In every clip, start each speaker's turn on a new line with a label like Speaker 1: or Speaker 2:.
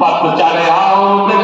Speaker 1: पथ चले आओ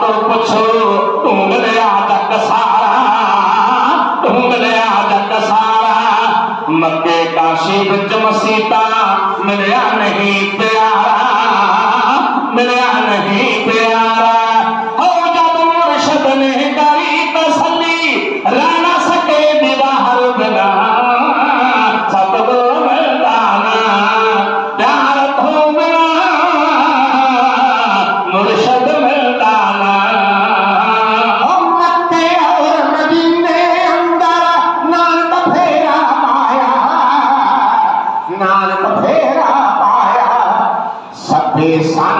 Speaker 1: तो पुछो ढूँढने तक सारा, ढूँढने तक सारा। मके काशी बिच मसीता मिलया नहीं प्यारा, मिलया नहीं
Speaker 2: नाल बथेरा पाया। सन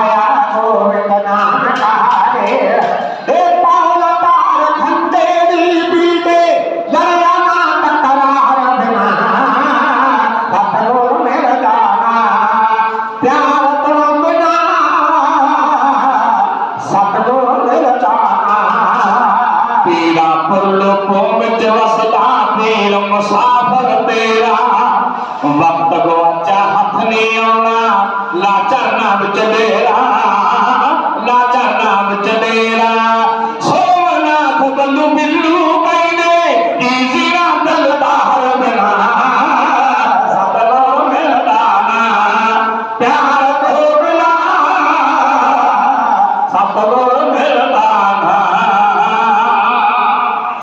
Speaker 1: मोमित वसदा तेरा मुसाफर तेरा वक्त को चाहत नहीं आना लाचार ना बिचल